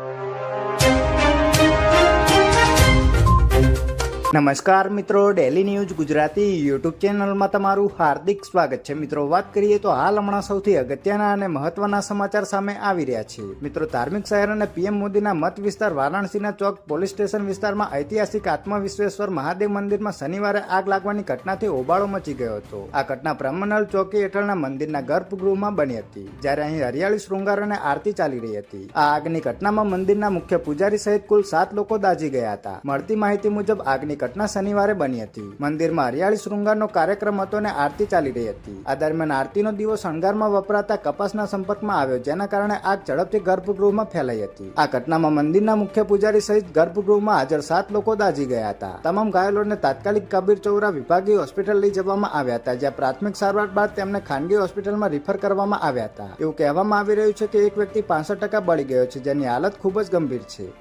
you. નમસ્કાર મિત્રો daily news Gujarati YouTube ચેનલમાં તમારું હાર્દિક સ્વાગત છે. મિત્રો, વાત કરીએ તો હાલ હમણાં સૌથી અગત્યના અને મહત્વના સમાચાર સામે આવી રહ્યા છે. મિત્રો, ધાર્મિક શહેર અને પીએમ મોદીના મત વિસ્તાર વારાણસીના ચોક પોલીસ સ્ટેશન વિસ્તારમાં ઐતિહાસિક આત્મવિશ્વેશ્વર મહાદેવ મંદિરમાં શનિવારે આગ લાગવાની ઘટનાથી હોબાળો મચી ગયો હતો. આ ઘટના બ્રહ્મનલ ચોકી હેઠળના મંદિરના ગર્ભગૃહમાં બની હતી, જ્યારે અહીં હરિયાળી શૃંગાર અને આરતી ચાલી રહી હતી. આ આગની ઘટનામાં મંદિરના મુખ્ય પૂજારી સહિત કુલ સાત લોકો દાઝી ગયા હતા. મળતી માહિતી મુજબ, આગની ઘટના શનિવારે બની હતી. મંદિરમાં હરિયાળી શૃંગારનો કાર્યક્રમ હતો અને આરતી ચાલી રહી હતી. આ દરમિયાન આરતીનો દીવો શણગારમાં વપરાતા કપાસના સંપર્કમાં આવ્યો, જેના કારણે આગ ઝડપથી ગર્ભગૃહમાં ફેલાઈ હતી. આ ઘટનામાં મંદિરના મુખ્ય પૂજારી સહિત ગર્ભગૃહમાં હાજર સાત લોકો દાઝી ગયા હતા. તમામ ઘાયલોને તાત્કાલિક કબીર ચૌરા વિભાગીય હોસ્પિટલ લઈ જવામાં આવ્યા હતા, જ્યાં પ્રાથમિક સારવાર બાદ તેમને ખાનગી હોસ્પિટલમાં રિફર કરવામાં આવ્યા હતા. એવું કહેવામાં આવી રહ્યું છે કે એક વ્યક્તિ પાસઠ ટકા બળી ગયો છે, જેની હાલત ખૂબ જ ગંભીર છે.